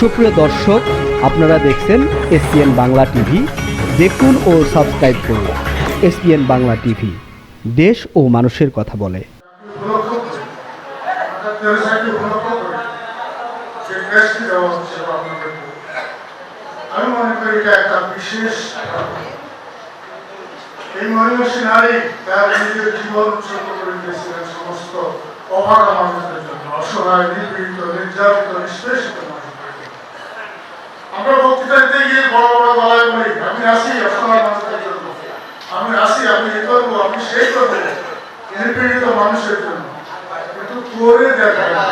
সুপ্রিয় দর্শক, আপনারা দেখছেন এসপিএন বাংলা টিভি। দেখুন ও সাবস্ক্রাইব করুন এসপিএন বাংলা টিভি। দেশ ও মানুষের কথা বলে। আমি মনে করি এটা একটা বিশেষ এই নারী, তার নিজের জীবন উৎসর্গ করে দিয়েছিলেন সমস্ত অভাগা মানুষদের জন্য। অসহায়, নিপীড়িত, নির্যাতিত, নিষ্পেষিত মানুষদের জন্য। আমরা বক্তৃতাতে গিয়ে বড় বড় গলায় বলি আমি আসি অসহায় মানুষদের জন্য আমি আসি আমি এ করব আমি সেই করব নিপীড়িত মানুষের জন্য কিন্তু করে দেখায় না।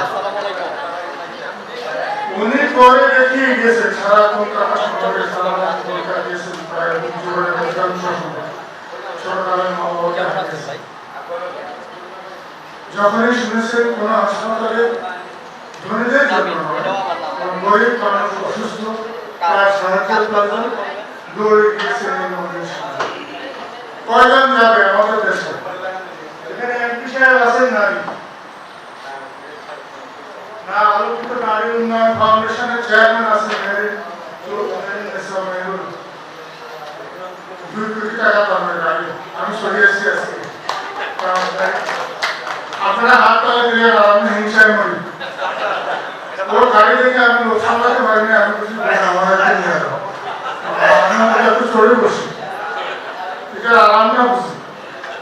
উনি করে দেখিয়ে গেছেন সারাক্ষণ টাকা সম্পর্কে সারা রাত পরীক্ষা দিয়েছেন যখনই শুনেছেন, কোন হাসপাতালে ধনীদের জন্য গরিব মানুষ অসুস্থ, তার সাহায্যের প্রয়োজন দৌড়ে গিয়েছেন এই। কয়জন যাবে? আমাদের দেশে এখানে এমপি আছেন নারী। না, আলোকিত নারী উন্নয়ন ফাউন্ডেশনের চেয়ারম্যান আছেন দুই কোটি টাকা দামের গাড়ি। আমি সরিয়েছি আজকে। আপনারা হাত তালে দিলে আমি হিংসায় মরি। ওর গাড়ি দেখে আমি লোক সামলাতে পারিনি, আমি কিছু আমার একটা চড়ে বসি।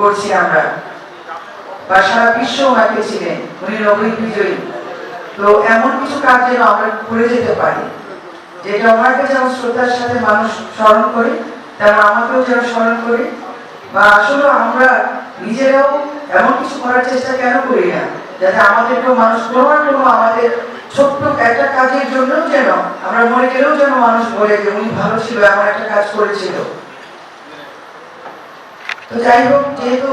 করছি আমরা। বা সারা বিশ্ব ওনাকে ছিলেন উনি নোবেল বিজয়ী। তো এমন কিছু কাজ যেন আমরা করে যেতে পারি, যেটা ওনাকে যেমন শ্রদ্ধার সাথে মানুষ স্মরণ করে তেমন আমাকেও যেন স্মরণ করে। বা আসলে আমরা নিজেরাও এমন কিছু করার চেষ্টা কেন করি না, যাতে আমাদেরকেও মানুষ কোনো না কোনো আমাদের ছোট্ট একটা কাজের জন্যও যেন, আমরা মনে গেলেও যেন মানুষ বলে যে উনি ভালো ছিল, এমন একটা কাজ করেছিল। তো যাই হোক যেহেতু